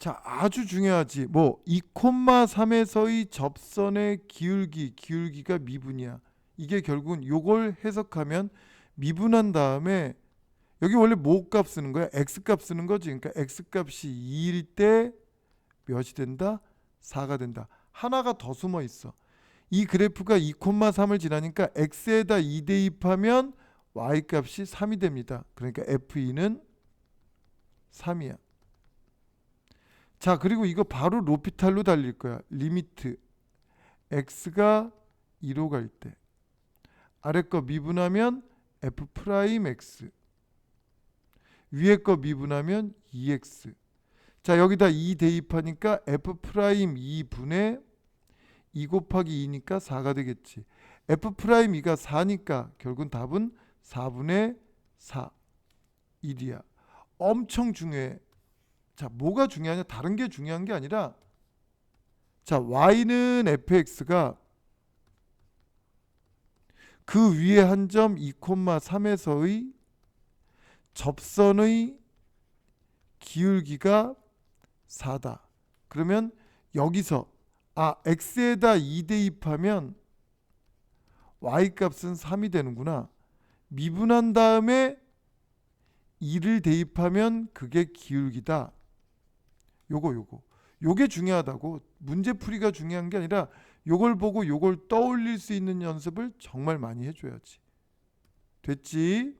자, 아주 중요하지. 뭐 2,3에서의 접선의 기울기, 기울기가 미분이야. 이게 결국은 요걸 해석하면 미분한 다음에 여기 원래 뭐값 쓰는 거야? x 값 쓰는 거지. 그러니까 x 값이 2일 때 몇이 된다? 4가 된다. 하나가 더 숨어 있어. 이 그래프가 2,3을 지나니까 x에다 2 대입하면 y 값이 3이 됩니다. 그러니까 f2는 3이야. 자, 그리고 이거 바로 로피탈로 달릴 거야. 리미트 x가 2로 갈 때. 아래 거 미분하면 f 프라임 x. 위에 거 미분하면 2x. 자, 여기다 2 대입하니까 f 프라임 2분의 2 곱하기 2니까 4가 되겠지. f 프라임 2가 4니까 결국은 답은 4분의 4 1이야. 엄청 중요해. 자, 뭐가 중요하냐? 다른 게 중요한 게 아니라 자, y는 fx가 그 위에 한 점 2,3에서의 접선의 기울기가 4다. 그러면 여기서 아 x에다 2 대입하면 y 값은 3이 되는구나. 미분한 다음에 2를 대입하면 그게 기울기다. 요거 요거. 요게 중요하다고. 문제 풀이가 중요한 게 아니라 요걸 보고 요걸 떠올릴 수 있는 연습을 정말 많이 해줘야지. 됐지?